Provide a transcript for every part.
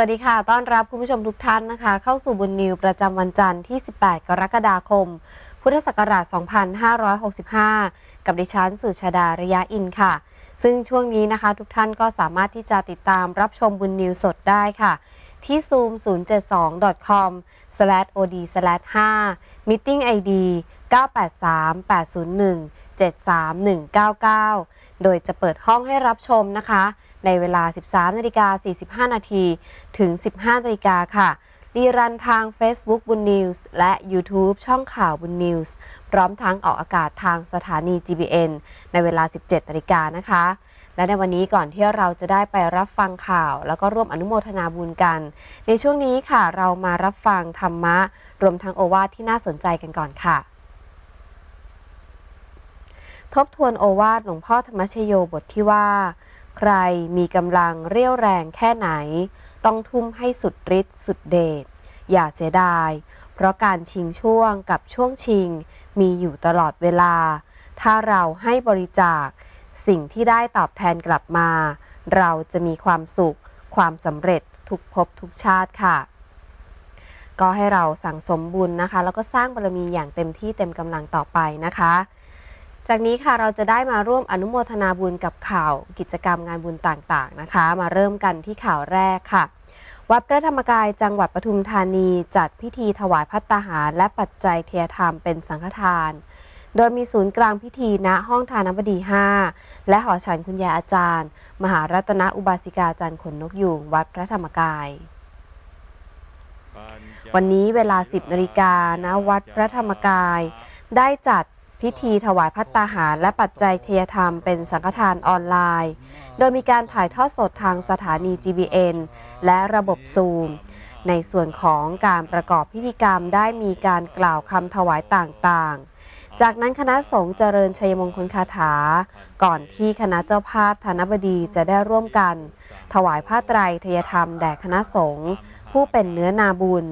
สวัสดีค่ะ ต้อนรับคุณผู้ชมทุกท่านนะคะ เข้าสู่บุญนิวประจำวันจันทร์ที่ 18 กรกฎาคม พุทธศักราช 2565 กับดิฉันสุชาดาระยะอินค่ะ ซึ่งช่วงนี้นะคะทุกท่านก็สามารถที่จะติดตามรับชมบุญนิวสดได้ค่ะ ที่ zoom 072 com od 5 meeting id 983 801 73199 โดยจะเปิดห้องให้รับชมนะคะ ในเวลา 13นาฬิกา45นาทีถึง 15นาฬิกาค่ะ รีรันทาง Facebook บุญนิวส์และ YouTube ช่องข่าวบุญนิวส์พร้อมทั้งออกอากาศทางสถานี GBN ในเวลา 17นาฬิกานะคะ และในวันนี้ก่อนที่เราจะได้ไปรับฟังข่าว แล้วก็ร่วมอนุโมทนาบุญกัน ในช่วงนี้ค่ะเรามารับฟังธรรมะ รวมทั้งโอวาทที่น่าสนใจกันก่อนค่ะ ทบทวนโอวาทหลวงพ่อธรรมชโยบทที่ว่า ใครมีกำลังเรี่ยวแรงแค่ไหน ต้องทุ่มให้สุดฤทธิ์สุดเดช อย่าเสียดาย เพราะการชิงช่วงกับช่วงชิง มีอยู่ตลอดเวลา ถ้าเราให้บริจาค สิ่งที่ได้ตอบแทนกลับมา เราจะมีความสุข ความสำเร็จทุกภพทุกชาติค่ะ ก็ให้เราสั่งสมบุญนะคะ แล้วก็สร้างบารมีอย่างเต็มที่เต็มกำลังต่อไปนะคะ จากนี้ค่ะเราจะได้มาร่วมอนุโมทนาบุญกับข่าวกิจกรรมงานบุญต่างๆนะคะ มาเริ่มกันที่ข่าวแรกค่ะ วัดพระธรรมกายจังหวัดปทุมธานีจัดพิธีถวายพัตตาหาร และปัจจัยเทียธรรมเป็นสังฆทาน โดยมีศูนย์กลางพิธีณห้องทานบดี 5 และหอฉันคุณยายอาจารย์ มหารัตนอุบาสิกาจารย์ขนนกยูงวัดพระธรรมกายวันนี้เวลา 10นาฬิกาณวัดพระธรรมกาย ได้จัด พิธีถวายพัตตาหาร และปัจจัยเทยธรรมเป็นสังฆทานออนไลน์ โดยมีการถ่ายทอดสดทางสถานี GBN และระบบซูม ในส่วนของการประกอบพิธีกรรมได้มีการกล่าวคำถวายต่างๆจากนั้นคณะสงฆ์เจริญชัยมงคลคาถา ก่อนที่คณะเจ้าภาพธนบดีจะได้ร่วมกัน ถวายผ้าไตรทยธรรมแด่คณะสงฆ์ ผู้เป็นเนื้อนาบุญ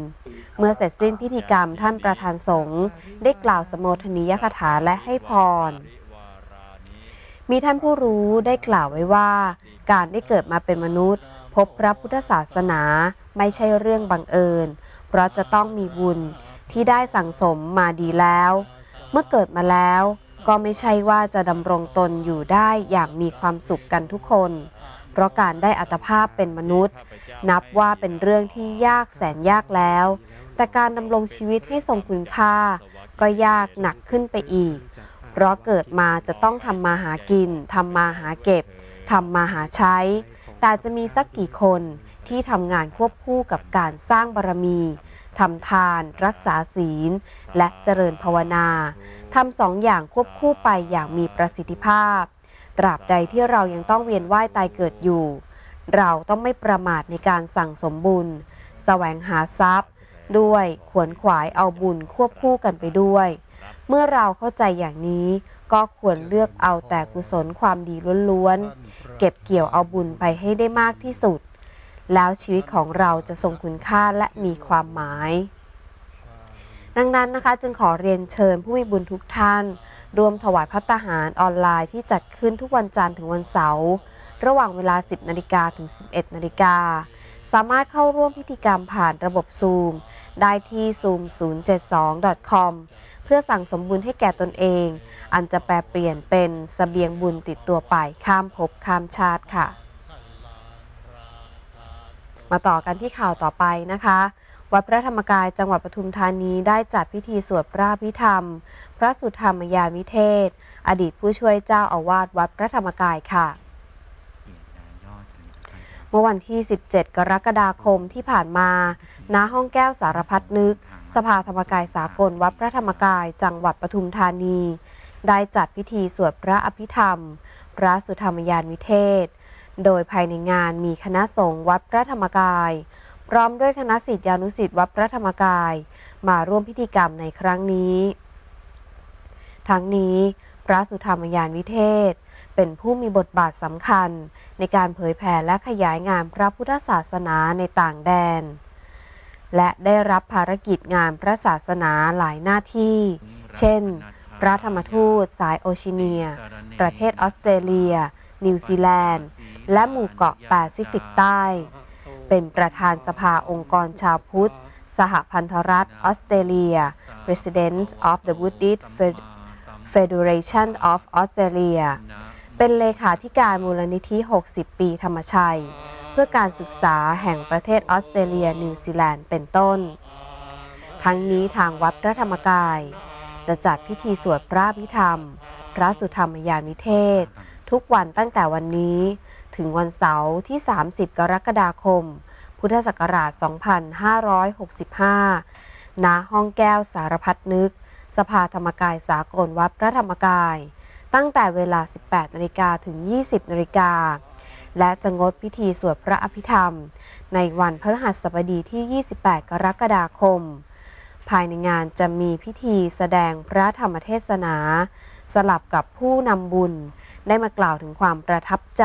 เมื่อเสร็จสิ้นพิธีกรรมท่านประธานสงฆ์ได้กล่าวสมโภชนียคาถาและให้พร มีท่านผู้รู้ได้กล่าวไว้ว่า การได้เกิดมาเป็นมนุษย์ พบพระพุทธศาสนาไม่ใช่เรื่องบังเอิญ เพราะจะต้องมีบุญที่ได้สั่งสมมาดีแล้ว เมื่อเกิดมาแล้วก็ไม่ใช่ว่าจะดำรงตนอยู่ได้อย่างมีความสุขกันทุกคน เพราะการได้อัตภาพเป็นมนุษย์ นับว่าเป็นเรื่องที่ยากแสนยากแล้ว แต่การดำรงชีวิตให้ทรงคุณค่า ก็ยากหนักขึ้นไปอีก เพราะเกิดมาจะต้องทำมาหากินทำมาหาเก็บทำมาหาใช้ แต่จะมีสักกี่คนที่ทำงานควบคู่กับการสร้างบารมีทำทาน รักษาศีล และเจริญภาวนาทำสองอย่างควบคู่ไปอย่างมีประสิทธิภาพ ตราบใดที่เรายังต้องเวียนว่ายตายเกิดอยู่ เราต้องไม่ประมาทในการสั่งสมบุญ แสวงหาทรัพย์ ด้วยขวนขวายเอาบุญควบคู่กันไปด้วย เมื่อเราเข้าใจอย่างนี้ก็ควรเลือกเอาแต่กุศลความดีล้วนๆ เก็บเกี่ยวเอาบุญไปให้ได้มากที่สุด แล้วชีวิตของเราจะทรงคุณค่าและมีความหมาย ดังนั้นนะคะจึงขอเรียนเชิญผู้มีบุญทุกท่าน ร่วมถวายพัตตาหารออนไลน์ที่จัดขึ้นทุกวันจันทร์ถึงวันเสาร์ระหว่างเวลา 10 นาฬิกาถึง 11 นาฬิกา สามารถเข้าร่วมพิธีกรรมผ่านระบบซูมได้ที่ zoom 072 com เพื่อสั่งสมบุญให้แก่ตนเอง อันจะแปลเปลี่ยนเป็นสเสบียงบุญติดตัวไปข้ามภพข้ามชาติค่ะ มาต่อกันที่ข่าวต่อไปนะคะ วัดพระธรรมกายจังหวัดปทุมธานีได้จัดพิธีสวดพระพิธรรม พระสุธรรมยามิเทศ อดีตผู้ช่วยเจ้าอาวาสวัดพระธรรมกายค่ะ เมื่อวันที่ 17 กรกฎาคมที่ผ่านมาณห้องแก้วสารพัดนึก สภาธรรมกายสากลวัดพระธรรมกาย จังหวัดปทุมธานี ได้จัดพิธีสวดพระอภิธรรม พระสุธรรมยานวิเทศ โดยภายในงานมีคณะสงฆ์วัดพระธรรมกาย พร้อมด้วยคณะศิษยานุศิษย์วัดพระธรรมกาย มาร่วมพิธีกรรมในครั้งนี้ ทั้งนี้พระสุธรรมยานวิเทศ เป็นผู้มีบทบาทสำคัญในการเผยแผ่และขยายงานพระพุทธศาสนาในต่างแดน และได้รับภารกิจงานพระศาสนาหลายหน้าที่ เช่น พระธรรมทูตสายโอชิเนีย ประเทศออสเตรเลีย นิวซีแลนด์ และหมู่เกาะแปซิฟิกใต้ เป็นประธานสภาองค์กรชาวพุทธ สหพันธรัฐออสเตรเลีย President of the Buddhist Federation of Australia เป็นเลขาธิการมูลนิธิ 60 ปีธรรมชัย เพื่อการศึกษาแห่งประเทศออสเตรเลียนิวซีแลนด์เป็นต้น ทั้งนี้ทางวัดพระธรรมกาย จะจัดพิธีสวดพระพิธรรม พระสุธรรมยานิเทศ ทุกวันตั้งแต่วันนี้ ถึงวันเสาร์ที่ 30 กรกฎาคม พุทธศักราช 2565 ณ ห้องแก้วสารพัดนึก สภาธรรมกายสากลวัดพระธรรมกาย ตั้งแต่เวลา 18นาฬิกาถึง 20นาฬิกา และจะงดพิธีสวดพระอภิธรรม ในวันพฤหัสบดีที่ 28 กรกฎาคม ภายในงานจะมีพิธีแสดงพระธรรมเทศนา สลับกับผู้นำบุญได้มากล่าวถึงความประทับใจ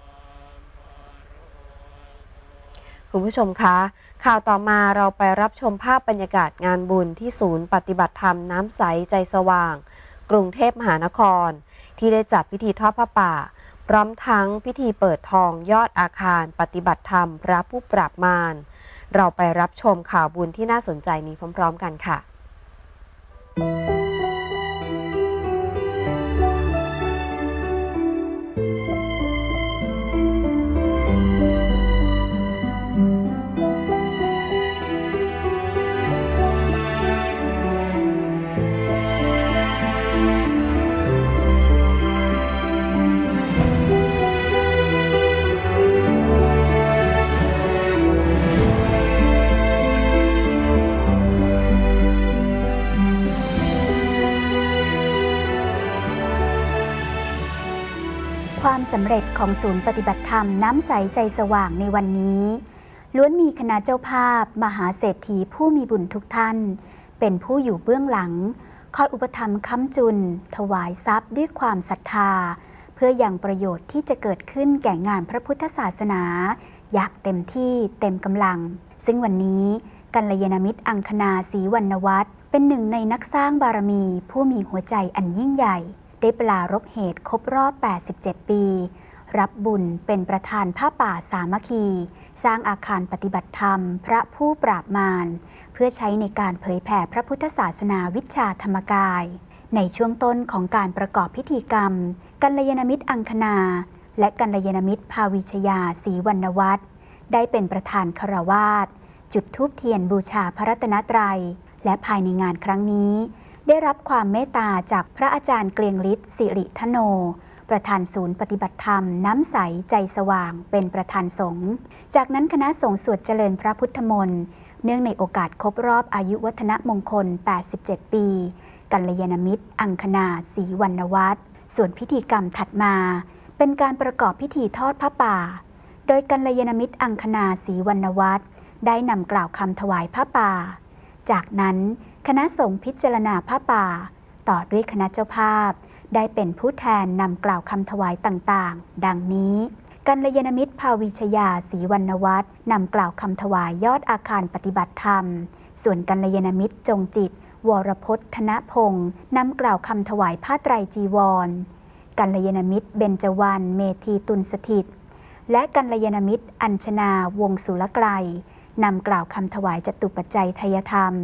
คุณผู้ชมคะ ข่าวต่อมาเราไปรับชมภาพบรรยากาศงานบุญที่ศูนย์ปฏิบัติธรรมน้ำใสใจสว่าง กรุงเทพมหานคร ที่ได้จัดพิธีทอดผ้าป่า พร้อมทั้งพิธีเปิดทองยอดอาคาร ปฏิบัติธรรม พระผู้ปราบมาร เราไปรับชมข่าวบุญที่น่าสนใจนี้พร้อม ๆ กันค่ะำเร็จของศูนย์ปฏิบัติธรรมน้ำใสใจสว่างในวันนี้ ล้วนมีคณะเจ้าภาพ มหาเศรษฐีผู้มีบุญทุกท่าน เป็นผู้อยู่เบื้องหลัง คอยอุปถัมภ์ค้ำจุน ถวายทรัพย์ด้วยความศรัทธา เพื่ออยังประโยชน์ที่จะเกิดขึ้นแก่งานพระพุทธศาสนา อยากเต็มที่เต็มกำลัง ซึ่งวันนี้กัลยาณมิตรอังคณาศรีวรรณวัฒน์เป็นหนึ่งในนักสร้างบารมีผู้มีหัวใจอันยิ่งใหญ่ ได้ปลารบเหตุครบรอบ 87 ปี รับบุญเป็นประธานผ้าป่าสามัคคี สร้างอาคารปฏิบัติธรรม พระผู้ปราบมาร เพื่อใช้ในการเผยแผ่พระพุทธศาสนาวิชาธรรมกาย ในช่วงต้นของการประกอบพิธีกรรม กัลยาณมิตรอังคณา และกัลยาณมิตรภาวิชยาศรีวรรณวัฒน์ได้เป็นประธานคารวาสจุดธูปเทียนบูชาพระรัตนตรัย และภายในงานครั้งนี้ ได้รับความเมตตาจากพระอาจารย์เกลียงฤทธิ์สิริทโน ประธานศูนย์ปฏิบัติธรรมน้ำใสใจสว่างเป็นประธานสงฆ์ จากนั้นคณะสงฆ์สวดเจริญพระพุทธมนต์ เนื่องในโอกาสครบรอบอายุวัฒนมงคล 87 ปี กัลยาณมิตร อังคณาศรีวรรณวัฒน์ส่วนพิธีกรรมถัดมา เป็นการประกอบพิธีทอดผ้าป่า โดยกัลยาณมิตรอังคณาศรีวรรณวัฒน์ได้นำกล่าวคำถวายผ้าป่า จากนั้น คณะสงฆ์พิจารณาผ้าป่า ต่อด้วยคณะเจ้าภาพ ได้เป็นผู้แทนนำกล่าวคำถวายต่างๆ ดังนี้กัลยาณมิตรภาวิชยาศรีวรรณวัฒน์นำกล่าวคำถวายยอดอาคารปฏิบัติธรรม ส่วนกัลยาณมิตรจงจิต วรพจน์ธนพงศ์นำกล่าวคำถวายผ้าไตรจีวร กัลยาณมิตรเบญจวรรณเมธีตุลสถิต และกัลยาณมิตร อัญชนาวงสุรไกลนำกล่าวคำถวายจตุปัจจัยทยธรรม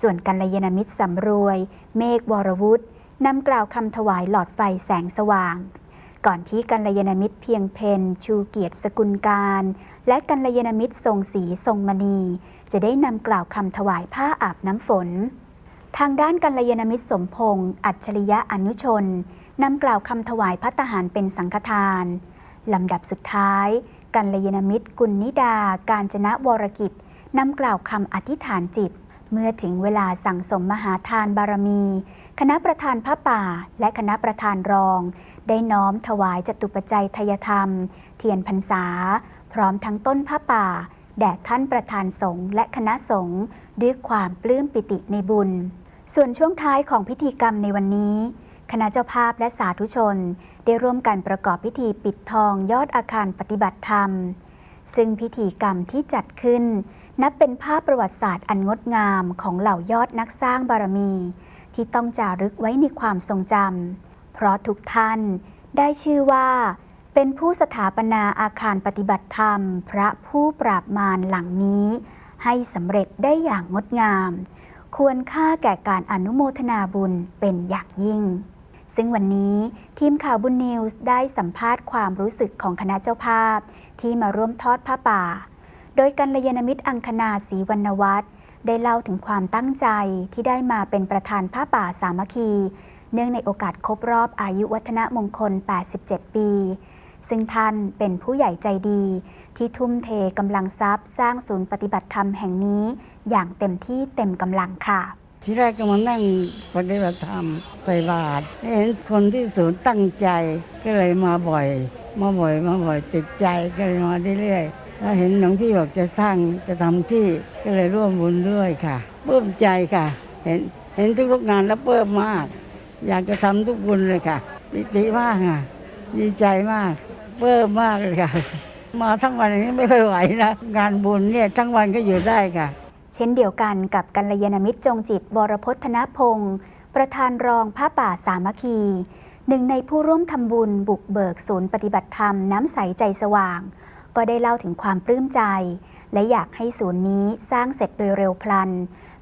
ส่วนกัลยาณมิตรสำรวย เมฆวรวุฒินำกล่าวคำถวายหลอดไฟแสงสว่าง ก่อนที่กัลยาณมิตรเพียงเพนชูเกียรติสกุลการ และกัลยาณมิตรทรงศรีทรงมณี จะได้นำกล่าวคำถวายผ้าอาบน้ำฝน ทางด้านกัลยาณมิตรสมพงษ์อัจฉริยะอนุชนนำกล่าวคำถวายพัตตาหารเป็นสังฆทานลำดับสุดท้ายกัลยาณมิตรกุลนิดา การจนะวรกิจนำกล่าวคำอธิษฐานจิต เมื่อถึงเวลาสั่งสมมหาทานบารมี คณะประธานพระป่า และคณะประธานรอง ได้น้อมถวายจตุปัจจัยทยธรรม เทียนพรรษา พร้อมทั้งต้นพระป่า แด่ท่านประธานสงฆ์และคณะสงฆ์ด้วยความปลื้มปิติในบุญ ส่วนช่วงท้ายของพิธีกรรมในวันนี้ คณะเจ้าภาพและสาธุชน ได้ร่วมกันประกอบพิธีปิดทองยอดอาคารปฏิบัติธรรม ซึ่งพิธีกรรมที่จัดขึ้น นับเป็นภาพประวัติศาสตร์อันงดงามของเหล่ายอดนักสร้างบารมี ที่ต้องจารึกไว้ในความทรงจำเพราะทุกท่านได้ชื่อว่า เป็นผู้สถาปนาอาคารปฏิบัติธรรม พระผู้ปราบมารหลังนี้ ให้สำเร็จได้อย่างงดงาม ควรค่าแก่การอนุโมทนาบุญเป็นอย่างยิ่งซึ่งวันนี้ทีมข่าวบุญนิวส์ได้สัมภาษณ์ความรู้สึกของคณะเจ้าภาพ ที่มาร่วมทอดผ้าป่า โดยกัลยาณมิตรอังคณาศรีวรรณวัฒน์ได้เล่าถึงความตั้งใจที่ได้มาเป็นประธานผ้าป่าสามัคคี เนื่องในโอกาสครบรอบอายุวัฒนมงคล 87 ปี ซึ่งท่านเป็นผู้ใหญ่ใจดี ที่ทุ่มเทกำลังทรัพย์ สร้างศูนย์ปฏิบัติธรรมแห่งนี้ อย่างเต็มที่เต็มกำลังค่ะ ที่แรกก็มานั่งปฏิบัติธรรมใส่บาตรเห็นคนที่ศูนย์ตั้งใจก็เลยมาบ่อย มาบ่อยมาบ่อยติดใจก็เลยมาเรื่อยๆ แล้วเห็นหลวงที่บอกจะสร้างจะทำที่ก็เลยร่วมบุญด้วยค่ะปลื้มใจค่ะ เห็นเห็นทุกๆงานแล้วปลื้มมาก อยากจะทำทุกบุญเลยค่ะปิติมากค่ะดีใจมากปลื้มมากเลยค่ะ มาทั้งวันอย่างนี้ไม่เคยไหวนะงานบุญเนี่ยทั้งวันก็อยู่ได้ค่ะ เช่นเดียวกันกับกัลยาณมิตรจงจิตวรพธนพงศ์ประธานรองผ้าป่าสามัคคีหนึ่งในผู้ร่วมทำบุญบุกเบิกศูนย์ปฏิบัติธรรมน้ำใสใจสว่าง ก็ได้เล่าถึงความปลื้มใจ และอยากให้ศูนย์นี้สร้างเสร็จโดยเร็วพลัน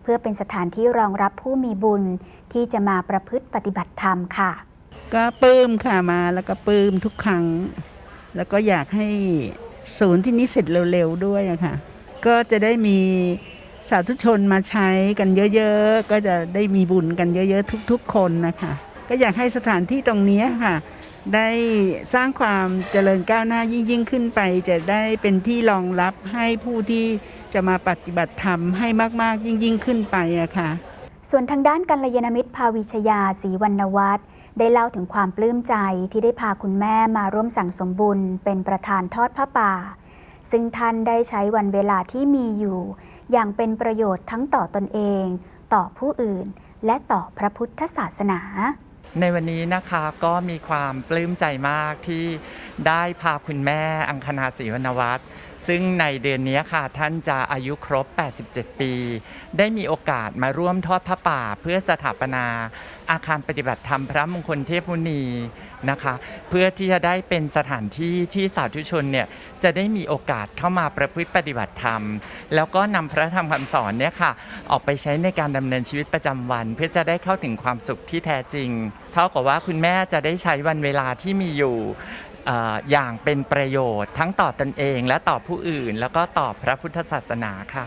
เพื่อเป็นสถานที่รองรับผู้มีบุญที่จะมาประพฤติปฏิบัติธรรมค่ะ ก็ปลื้มค่ะมาแล้วก็ปลื้มทุกครั้ง แล้วก็อยากให้ศูนย์ที่นี้เสร็จเร็วๆด้วยค่ะ ก็จะได้มีสาธุชนมาใช้กันเยอะๆ ก็จะได้มีบุญกันเยอะๆ ทุกๆ คนนะคะ ก็อยากให้สถานที่ตรงนี้ค่ะ ได้สร้างความเจริญก้าวหน้ายิ่งยิ่งขึ้นไป จะได้เป็นที่รองรับให้ผู้ที่จะมาปฏิบัติธรรมให้มาก ๆ ยิ่งยิ่งขึ้นไปอะค่ะ ส่วนทางด้านกัลยาณมิตรภาวิชยาศรีวรรณวัฒน์ได้เล่าถึงความปลื้มใจที่ได้พาคุณแม่มาร่วมสั่งสมบุญเป็นประธานทอดผ้าป่า ซึ่งท่านได้ใช้วันเวลาที่มีอยู่ อย่างเป็นประโยชน์ทั้งต่อตนเอง ต่อผู้อื่น และต่อพระพุทธศาสนา ในวันนี้นะคะก็มีความปลื้มใจมากที่ได้พาคุณแม่อังคณาศรีวรรณวัฒน์ซึ่งในเดือนนี้ค่ะท่านจะอายุครบ 87 ปี ได้มีโอกาสมาร่วมทอดพระป่าเพื่อสถาปนา อาคารปฏิบัติธรรมพระมงคลเทพมุนีนะคะ เพื่อที่จะได้เป็นสถานที่ที่สาธุชนเนี่ยจะได้มีโอกาสเข้ามาประพฤติปฏิบัติธรรม แล้วก็นำพระธรรมคำสอนเนี่ยค่ะออกไปใช้ในการดำเนินชีวิตประจำวัน เพื่อจะได้เข้าถึงความสุขที่แท้จริง เท่ากับว่าคุณแม่จะได้ใช้วันเวลาที่มีอยู่เอ่ออย่างเป็นประโยชน์ทั้งต่อตนเองและต่อผู้อื่น แล้วก็ต่อพระพุทธศาสนาค่ะ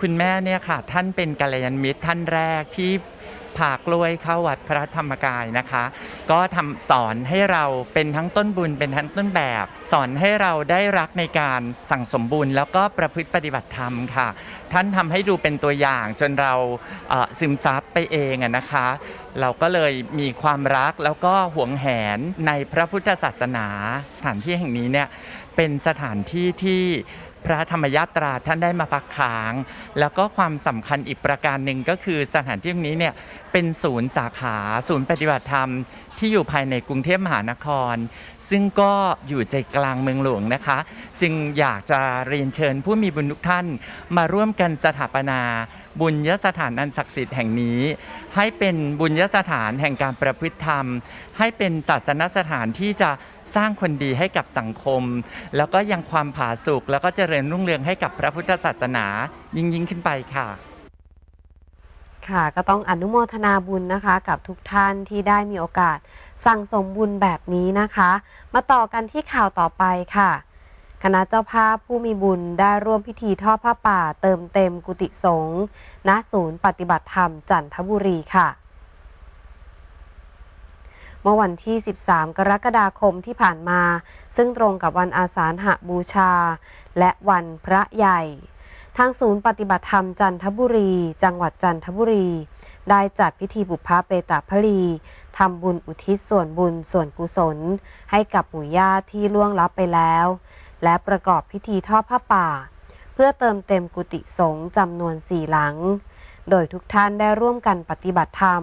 คุณแม่เนี่ยค่ะท่านเป็นกัลยาณมิตรท่านแรกที่ พากล้วยเข้าวัดพระธรรมกายนะคะ ก็ทำสอนให้เราเป็นทั้งต้นบุญเป็นทั้งต้นแบบ สอนให้เราได้รักในการสั่งสมบุญแล้วก็ประพฤติปฏิบัติธรรมค่ะ ท่านทำให้ดูเป็นตัวอย่างจนเราเซึมซับไปเองนะคะ เราก็เลยมีความรักแล้วก็หวงแหนในพระพุทธศาสนา สถานที่แห่งนี้เนี่ยเป็นสถานที่ที่ พระธรรมยาตราท่านได้มาพักค้าง แล้วก็ความสำคัญอีกประการหนึ่งก็คือสถานที่ตรงนี้เนี่ยเป็นศูนย์สาขาศูนย์ปฏิบัติธรรม ที่อยู่ภายในกรุงเทพมหานคร ซึ่งก็อยู่ใจกลางเมืองหลวงนะคะ จึงอยากจะเรียนเชิญผู้มีบุญทุกท่าน มาร่วมกันสถาปนา บุญยสถานอันศักดิ์สิทธิ์แห่งนี้ ให้เป็นบุญยสถานแห่งการประพฤติธรรม ให้เป็นศาสนสถานที่จะ สร้างคนดีให้กับสังคม แล้วก็ยังความผาสุกแล้วก็เจริญรุ่งเรืองให้กับพระพุทธศาสนา ยิ่งยิ่งขึ้นไปค่ะ ค่ะก็ต้องอนุโมทนาบุญนะคะ กับทุกท่านที่ได้มีโอกาสสั่งสมบุญแบบนี้นะคะ มาต่อกันที่ข่าวต่อไปค่ะคณะเจ้าภาพผู้มีบุญได้ร่วมพิธีทอดผ้าป่าเติมเต็มกุฏิสงฆ์ณศูนย์ปฏิบัติธรรมจันทบุรีค่ะ เมื่อวันที่ 13 กรกฎาคมที่ผ่านมา ซึ่งตรงกับวันอาสาฬหบูชา และวันพระใหญ่ ทางศูนย์ปฏิบัติธรรมจันทบุรี จังหวัดจันทบุรี ได้จัดพิธีบุพเพเปตาพลีทำบุญอุทิศส่วนบุญส่วนกุศล ให้กับหมู่ญาติที่ล่วงลับไปแล้ว และประกอบพิธีทอดผ้าป่า เพื่อเติมเต็มกุฏิสงฆ์จำนวนสี่หลัง โดยทุกท่านได้ร่วมกันปฏิบัติธรรม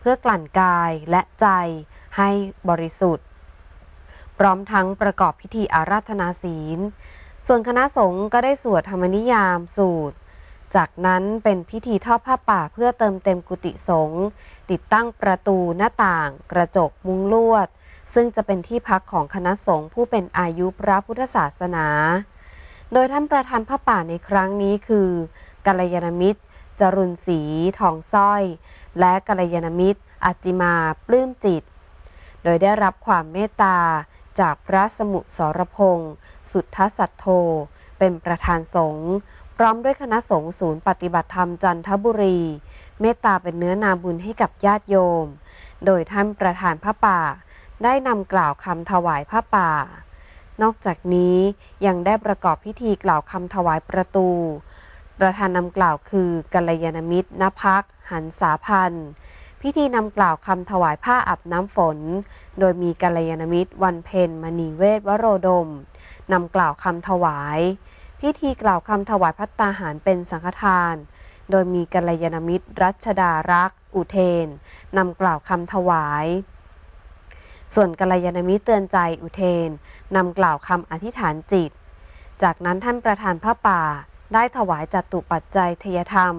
เพื่อกลั่นกายและใจ ให้บริสุทธิ์ พร้อมทั้งประกอบพิธีอาราธนาศีล ส่วนคณะสงฆ์ก็ได้สวดธรรมนิยามสูตร จากนั้นเป็นพิธีทอดผ้าป่าเพื่อเติมเต็มกุฏิสงฆ์ติดตั้งประตูหน้าต่าง กระจกมุงลวด ซึ่งจะเป็นที่พักของคณะสงฆ์ผู้เป็นอายุพระพุทธศาสนา โดยท่านประธานผ้าป่าในครั้งนี้คือกัลยาณมิตรจรุนศรีทองสร้อย และกัลยาณมิตร อจิมา ปลื้มจิต โดยได้รับความเมตตาจากพระสมุสรพงศ์สุทธสัตโธ เป็นประธานสงฆ์พร้อมด้วยคณะสงฆ์ศูนย์ปฏิบัติธรรมจันทบุรี เมตตาเป็นเนื้อนาบุญให้กับญาติโยม โดยท่านประธานพระป่า ได้นำกล่าวคำถวายพระป่า นอกจากนี้ยังได้ประกอบพิธีกล่าวคำถวายประตู ประธานนำกล่าวคือกัลยาณมิตรนภักหันสาพันธ์ พิธีนำกล่าวคำถวายผ้าอาบน้ำฝน โดยมีกัลยาณมิตรวันเพ็ญมณีเวทวโรดมนำกล่าวคำถวาย พิธีกล่าวคำถวายพัตตาหารเป็นสังฆทาน โดยมีกัลยาณมิตรรัชดารักษ์อุเทนนำกล่าวคำถวาย ส่วนกัลยาณมิตรเตือนใจอุเทนนำกล่าวคำอธิษฐานจิต จากนั้นท่านประธานพระป่า ได้ถวายจัตุปัจจัยทยธรรม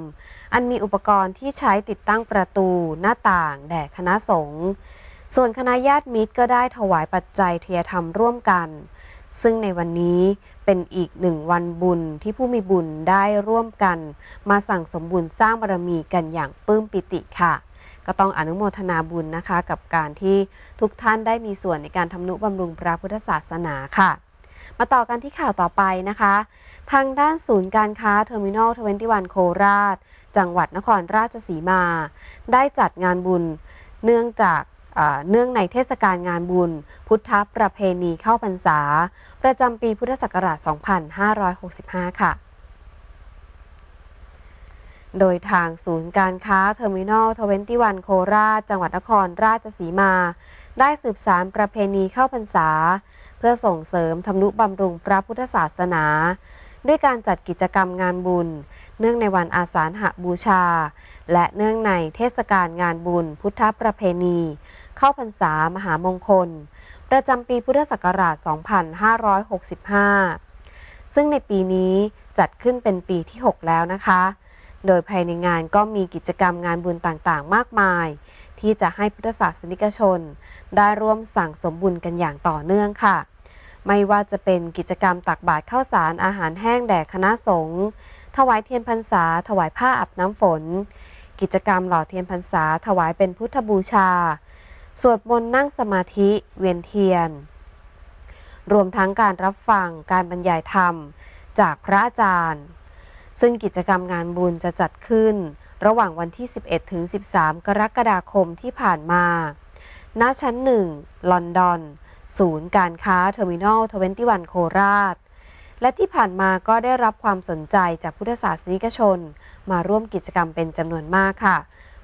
อันมีอุปกรณ์ที่ใช้ติดตั้งประตูหน้าต่าง แด่คณะสงฆ์ส่วนคณะญาติมิตรก็ได้ถวายปัจจัยทยธรรมร่วมกัน ซึ่งในวันนี้เป็นอีกหนึ่งวันบุญที่ผู้มีบุญได้ร่วมกัน มาสั่งสมบุญสร้างบารมีกันอย่างปลื้มปิติค่ะ ก็ต้องอนุโมทนาบุญนะคะ กับการที่ทุกท่านได้มีส่วนในการทำนุบำรุงพระพุทธศาสนาค่ะ มาต่อกันที่ข่าวต่อไปนะคะ ทางด้านศูนย์การค้าเทอร์มินอล21 โคราช จังหวัดนครราชสีมา ได้จัดงานบุญเนื่องจากเนื่องในเทศกาลงานบุญ พุทธประเพณีเข้าพรรษา ประจำปีพุทธศักราช 2565 ค่ะ โดยทางศูนย์การค้าเทอร์มินอล21 โคราช จังหวัดนครราชสีมา ได้สืบสารประเพณีเข้าพรรษา เพื่อส่งเสริมทำนุบำรุงพระพุทธศาสนา ด้วยการจัดกิจกรรมงานบุญ เนื่องในวันอาสาฬหบูชา และเนื่องในเทศกาลงานบุญพุทธประเพณี เข้าพรรษามหามงคล ประจำปีพุทธศักราช 2565 ซึ่งในปีนี้จัดขึ้นเป็นปีที่ 6 แล้วนะคะ โดยภายในงานก็มีกิจกรรมงานบุญต่างๆ มากมาย ที่จะให้พุทธศาสนิกชน ได้ร่วมสั่งสมบุญกันอย่างต่อเนื่องค่ะ ไม่ว่าจะเป็นกิจกรรมตักบาตรข้าวสารอาหารแห้งแด่คณะสงฆ์ถวายเทียนพรรษา ถวายผ้าอาบน้ำฝน กิจกรรมหล่อเทียนพรรษา ถวายเป็นพุทธบูชา สวดมนต์นั่งสมาธิเวียนเทียน รวมทั้งการรับฟังการบรรยายธรรม จากพระอาจารย์ ซึ่งกิจกรรมงานบุญจะจัดขึ้น ระหว่างวันที่ 11 ถึง 13 กรกฎาคมที่ผ่านมา ณ ชั้น 1 ลอนดอน ศูนย์การค้าเทอร์มินอล 21 โคราช และที่ผ่านมาก็ได้รับความสนใจจากพุทธศาสนิกชน มาร่วมกิจกรรมเป็นจำนวนมากค่ะ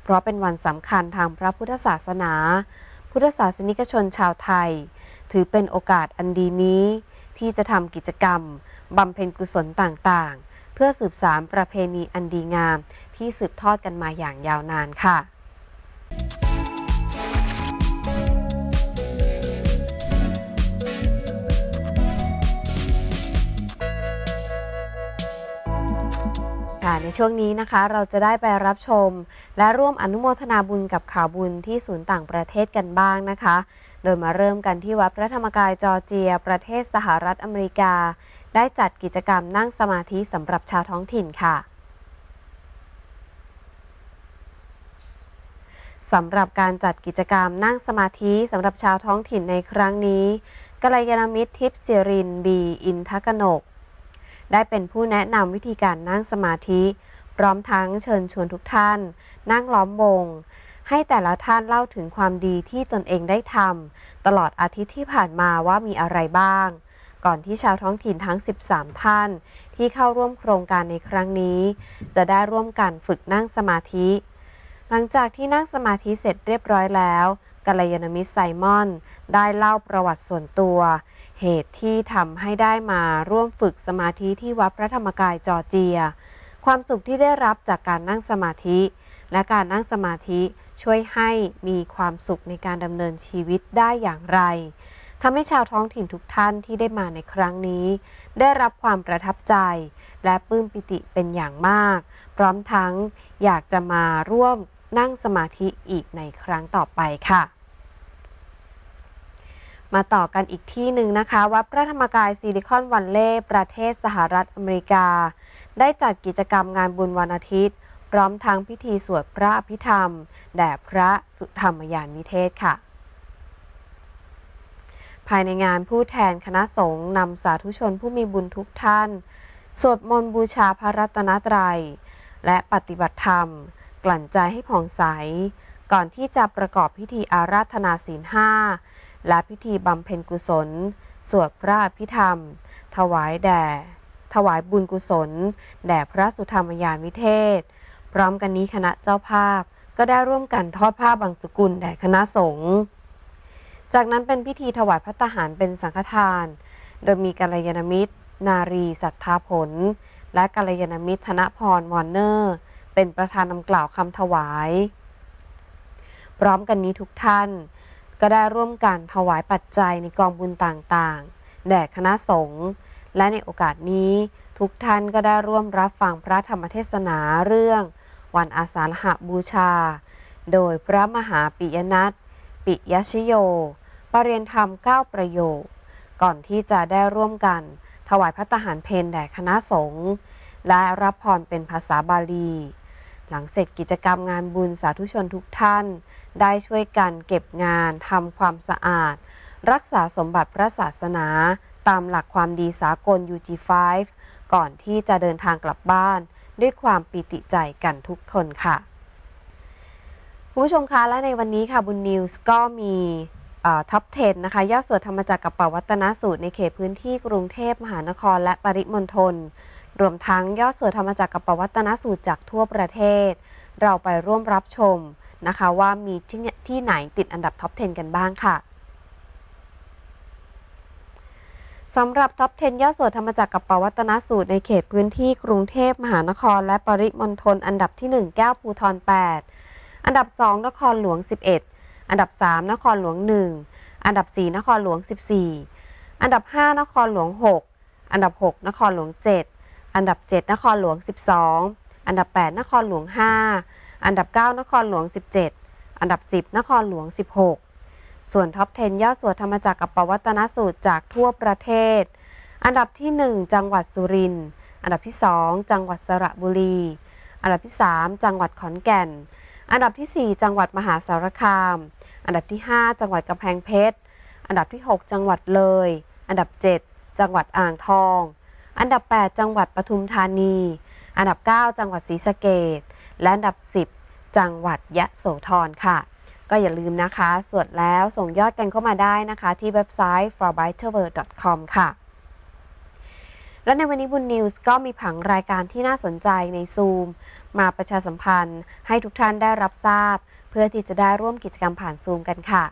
เพราะเป็นวันสำคัญทางพระพุทธศาสนา พุทธศาสนิกชนชาวไทย ถือเป็นโอกาสอันดีนี้ ที่จะทำกิจกรรมบำเพ็ญกุศลต่างๆ เพื่อสืบสานประเพณีอันดีงาม ที่สืบทอดกันมาอย่างยาวนานค่ะค่ะในช่วงนี้นะคะเราจะได้ไปรับชม และร่วมอนุโมทนาบุญกับข่าวบุญที่ศูนย์ต่างประเทศกันบ้างนะคะ โดยมาเริ่มกันที่วัดพระธรรมกายจอร์เจีย ประเทศสหรัฐอเมริกา ได้จัดกิจกรรมนั่งสมาธิสำหรับชาวท้องถิ่นค่ะ สำหรับการจัดกิจกรรมนั่งสมาธิสำหรับชาวท้องถิ่นในครั้งนี้กัลยาณมิตรทิพย์ศิรินบี อินทกนก ได้เป็นผู้แนะนำวิธีการนั่งสมาธิ พร้อมทั้งเชิญชวนทุกท่าน นั่งล้อมวงให้แต่ละท่านเล่าถึงความดีที่ตนเองได้ทำตลอดอาทิตย์ที่ผ่านมาว่ามีอะไรบ้าง ก่อนที่ชาวท้องถิ่นทั้ง 13 ท่าน ที่เข้าร่วมโครงการในครั้งนี้ จะได้ร่วมกันฝึกนั่งสมาธิ หลังจากที่นั่งสมาธิเสร็จเรียบร้อยแล้วกัลยาณมิตรไซมอน ได้เล่าประวัติส่วนตัว เหตุที่ทำให้ได้มาร่วมฝึกสมาธิที่วัดพระธรรมกายจอร์เจีย ความสุขที่ได้รับจากการนั่งสมาธิ และการนั่งสมาธิช่วยให้มีความสุขในการดำเนินชีวิตได้อย่างไรทำให้ชาวท้องถิ่นทุกท่านที่ได้มาในครั้งนี้ ได้รับความประทับใจ และปลื้มปิติเป็นอย่างมาก พร้อมทั้งอยากจะมาร่วม นั่งสมาธิอีกในครั้งต่อไปค่ะ มาต่อกันอีกที่หนึ่งนะคะ วัดพระธรรมกายซิลิคอนวันเล่ประเทศสหรัฐอเมริกา ได้จัดกิจกรรมงานบุญวันอาทิตย์ พร้อมทั้งพิธีสวดพระอภิธรรม แด่พระสุธรรมยานนิเทศค่ะภายในงานผู้แทนคณะสงฆ์นำสาธุชนผู้มีบุญทุกท่าน สวดมนต์บูชาพระรัตนตรัย และปฏิบัติธรรม กลั่นใจให้ผ่องใส ก่อนที่จะประกอบพิธีอาราธนาศีลห้าและพิธีบำเพ็ญกุศล สวดพระอภิธรรม ถวายแด่ ถวายบุญกุศล แด่พระสุธรรมยานวิเทศ พร้อมกันนี้คณะเจ้าภาพก็ได้ร่วมกันทอดผ้าบางสุกุลแด่คณะสงฆ์จากนั้นเป็นพิธีถวายพระตาหารเป็นสังฆทาน โดยมีกัลยาณมิตร นารี สัทธาผล และกัลยาณมิตรธนพรวอร์เนอร์ เป็นประธานนำกล่าวคำถวาย พร้อมกันนี้ทุกท่าน ก็ได้ร่วมกันถวายปัจจัยในกองบุญต่างๆ แด่คณะสงฆ์และในโอกาสนี้ทุกท่านก็ได้ร่วมรับฟังพระธรรมเทศนาเรื่อง วันอาสาฬหบูชา โดยพระมหาปิยนัทปิยชโยปรเรียนธรรม 9 ประโยค ก่อนที่จะได้ร่วมกัน ถวายพระตาหารเพนแด่คณะสงฆ์และรับพรเป็นภาษาบาลี หลังเสร็จกิจกรรมงานบุญสาธุชนทุกท่าน ได้ช่วยกันเก็บงานทำความสะอาด รักษาสมบัติพระศาสนา ตามหลักความดีสากล UG5 ก่อนที่จะเดินทางกลับบ้านด้วยความปิติใจกันทุกคนค่ะ คุณผู้ชมคะและในวันนี้ค่ะบุญนิวส์ก็มีท็อป 10 นะคะยอดสวดธรรมจักรกับปวัตนสูตรในเขตพื้นที่กรุงเทพมหานครและปริมณฑล รวมทั้งยอดสวดธรรมจักรกับปวัตนสูตรจากทั่วประเทศ เราไปร่วมรับชมนะคะว่ามีที่ที่ไหนติดอันดับท็อป 10 กันบ้างค่ะสำหรับท็อป 10ยอดสวดธรรมจักรกับปวัตนสูตรในเขตพื้นที่กรุงเทพมหานคร และปริมณฑลอันดับที่ 1 แก้วภูทร 8 อันดับ 2 นครหลวง 11 อันดับ 3 นครหลวง 1 อันดับ 4 นครหลวง 14 อันดับ 5 นครหลวง 6 อันดับ 6 นครหลวง 7 อันดับ 7 นครหลวง 12 อันดับ 8 นครหลวง 5 อันดับ 9 นครหลวง 17 อันดับ 10 นครหลวง 16 ส่วนท็อป 10ยอดสวดธรรมจักรกับปวัตนสูตรจากทั่วประเทศ อันดับที่ 1 จังหวัดสุรินทร์อันดับที่ 2 จังหวัดสระบุรี อันดับที่ 3 จังหวัดขอนแก่น อันดับที่ 4 จังหวัดมหาสารคาม อันดับที่ 5 จังหวัดกำแพงเพชร อันดับที่ 6 จังหวัดเลย อันดับ 7 จังหวัดอ่างทอง อันดับ 8 จังหวัดปทุมธานี อันดับ 9 จังหวัดศรีสะเกดและอันดับ 10 จังหวัดยะโสธรค่ะ ก็อย่าลืมนะคะ สวดแล้วส่งยอดกันเข้ามาได้นะคะ ที่เว็บไซต์ forbiterworld.com ค่ะ และในวันนี้บุญนิวส์ก็มีผังรายการที่น่าสนใจในซูมมาประชาสัมพันธ์ให้ทุกท่านได้รับทราบ เพื่อที่จะได้ร่วมกิจกรรมผ่านซูมกันค่ะ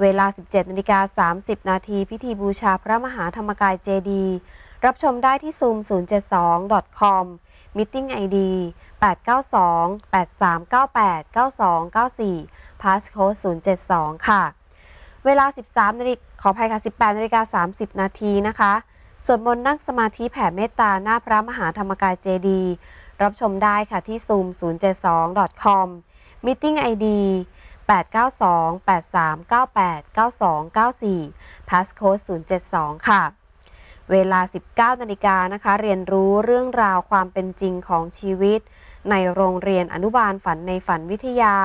เวลา 17นาฬิกา30 นาทีพิธีบูชาพระมหาธรรมกายเจดี รับชมได้ที่ซูม 072.com Meeting ID 892 8398 9294 Passcode 072 ค่ะ เวลา 13นาฬิกาขออภัยค่ะ 18นาฬิกา30 นาทีนะคะสวดมนต์นั่งสมาธิแผ่เมตตาหน้าพระมหาธรรมกายเจดี รับชมได้ค่ะที่ zoom 072.com meeting ID 892 8398 9294 passcode 072 ค่ะ เวลา 19นาฬิกานะคะ เรียนรู้เรื่องราวความเป็นจริงของชีวิต ในโรงเรียนอนุบาลฝันในฝันวิทยา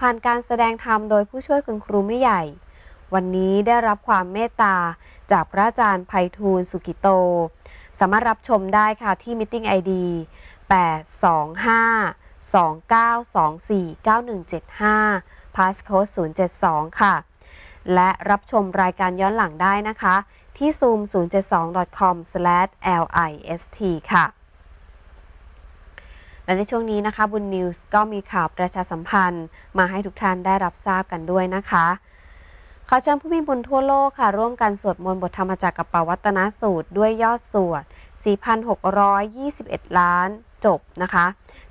ผ่านการแสดงธรรมโดยผู้ช่วยคุณครูไม่ใหญ่ วันนี้ได้รับความเมตตา จากพระอาจารย์ไพฑูรย์สุกิโต สามารถรับชมได้ค่ะที่ Meeting ID 825 29249175 passcode 072 ค่ะ และรับชมรายการย้อนหลังได้นะคะ ที่ zoom 072.com/list ค่ะ และในช่วงนี้นะคะบุญนิวส์ก็มีข่าวประชาสัมพันธ์มาให้ทุกท่านได้รับทราบกันด้วยนะคะขอเชิญผู้มีบุญทั่วโลกค่ะ ร่วมกันสวดมนต์บทธรรมจักรกับปวัตนสูตรด้วยยอดสวด 4,621 ล้านจบนะคะ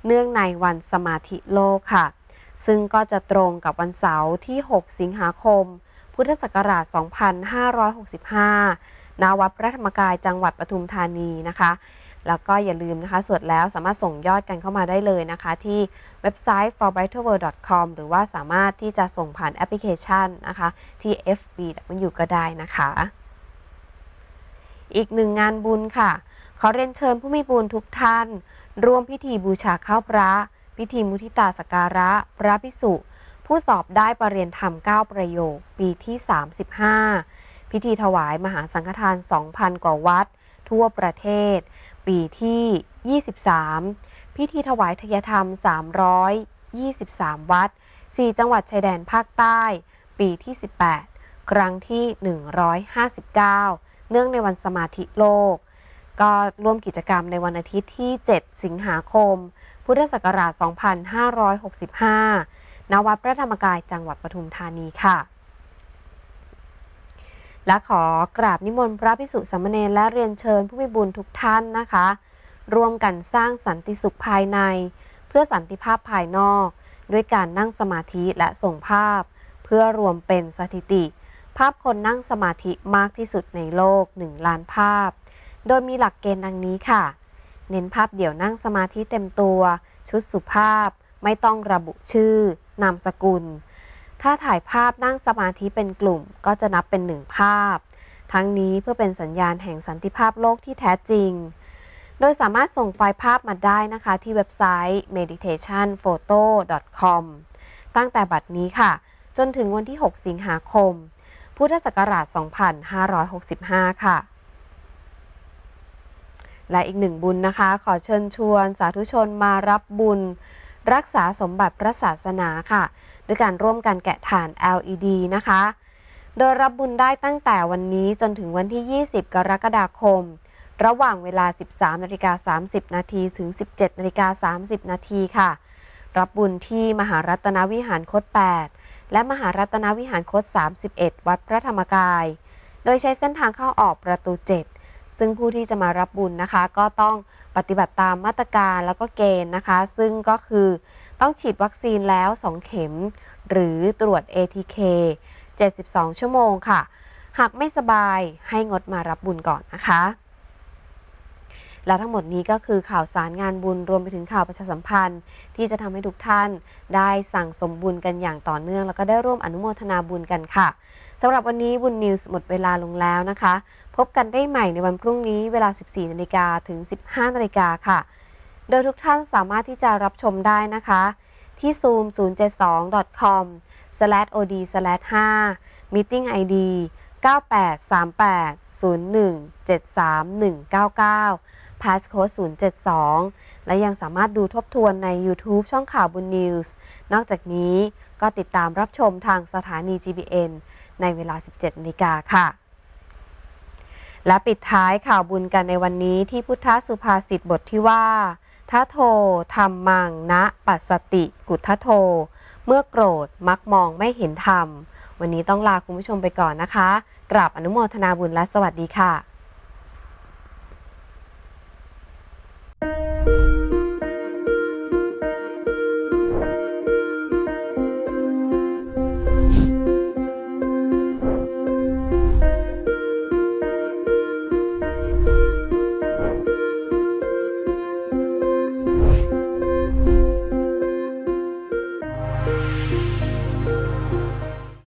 เนื่องในวันสมาธิโลกค่ะ ซึ่งก็จะตรงกับวันเสาร์ที่ 6 สิงหาคม พุทธศักราช 2565 ณ วัดพระธรรมกายจังหวัดปทุมธานีนะคะ แล้วก็อย่าลืมนะคะ สวดแล้วสามารถส่งยอดกันเข้ามาได้เลยนะคะ ที่เว็บไซต์ forbrightworld.com หรือว่าสามารถที่จะส่งผ่านแอปพลิเคชันนะคะ ที่ FB มันอยู่ก็ได้นะคะ อีกหนึ่งงานบุญค่ะ ขอเรียนเชิญผู้มีบุญทุกท่าน ร่วมพิธีบูชาข้าวพระ พิธีมุทิตาสการะ พระพิสุผู้สอบได้ประเรียนธรรม 9 ประโยค ปีที่ 35 พิธีถวายมหาสังฆทาน 2,000 กว่าวัด ทั่วประเทศ ปีที่ 23 พิธีถวายทยธรรม 323 วัด 4 จังหวัดชายแดนภาคใต้ ปีที่ 18 ครั้งที่ 159 เนื่องในวันสมาธิโลก ก็ร่วมกิจกรรมในวันอาทิตย์ที่ 7 สิงหาคม พุทธศักราช 2565 ณ วัดพระธรรมกายจังหวัดปทุมธานีค่ะ และขอกราบนิมนต์พระพิสุสามเณรและเรียนเชิญผู้มีบุญทุกท่านนะคะ ร่วมกันสร้างสันติสุขภายใน เพื่อสันติภาพภายนอก ด้วยการนั่งสมาธิและส่งภาพ เพื่อรวมเป็นสถิติ ภาพคนนั่งสมาธิมากที่สุดในโลก 1 ล้านภาพ โดยมีหลักเกณฑ์ดังนี้ค่ะ เน้นภาพเดี่ยวนั่งสมาธิเต็มตัว ชุดสุภาพ ไม่ต้องระบุชื่อ นามสกุล ถ้าถ่ายภาพนั่งสมาธิเป็นกลุ่ม ก็จะนับเป็นหนึ่งภาพ ทั้งนี้เพื่อเป็นสัญญาณแห่งสันติภาพโลกที่แท้จริง โดยสามารถส่งไฟล์ภาพมาได้นะคะที่เว็บไซต์ meditationphoto.com ตั้งแต่บัดนี้ค่ะ จนถึงวันที่ 6 สิงหาคม พุทธศักราช 2565 ค่ะ และอีกหนึ่งบุญนะคะ ขอเชิญชวน สาธุชนมารับบุญ รักษาสมบัติพระศาสนาค่ะ ด้วยการร่วมกันแกะถ่าน LED นะคะ โดยรับบุญได้ตั้งแต่วันนี้จนถึงวันที่ 20 กรกฎาคม ระหว่างเวลา 13นาฬิกา30 นาทีถึง 17นาฬิกา30 นาทีค่ะ รับบุญที่มหารัตนวิหารคด8 และมหารัตนวิหารคด31 วัดพระธรรมกาย โดยใช้เส้นทางเข้าออกประตู 7 ซึ่งผู้ที่จะมารับบุญนะคะ ก็ต้องปฏิบัติตามมาตรการแล้วก็เกณฑ์นะคะ ซึ่งก็คือต้องฉีดวัคซีนแล้ว 2 เข็ม หรือตรวจ ATK 72 ชั่วโมงค่ะ หากไม่สบายให้งดมารับบุญก่อนนะคะ และทั้งหมดนี้ก็คือข่าวสารงานบุญรวมไปถึงข่าวประชาสัมพันธ์ ที่จะทำให้ทุกท่านได้สั่งสมบุญกันอย่างต่อเนื่อง แล้วก็ได้ร่วมอนุโมทนาบุญกันค่ะสำหรับวันนี้บุญนิวส์หมดเวลาลงแล้วนะคะ พบกันได้ใหม่ในวันพรุ่งนี้เวลา 14นาฬิกาถึง 15นาฬิกาค่ะ โดยทุกท่านสามารถที่จะรับชมได้นะคะ ที่ zoom 072 com od 5 meeting id 9838017399 passcode 072 และยังสามารถดูทบทวนใน YouTube ช่องข่าวบุญนิวส์นอกจากนี้ก็ติดตามรับชมทางสถานี GBN ในเวลา 17นาฬิกาค่ะ และปิดท้ายข่าวบุญกันในวันนี้ที่พุทธสุภาษิตบทที่ว่าทะโทธทำมังนะปัสสติ กุทะโท เมื่อโกรธมักมองไม่เห็นธรรม วันนี้ต้องลาคุณผู้ชมไปก่อนนะคะ กราบอนุโมทนาบุญและสวัสดีค่ะ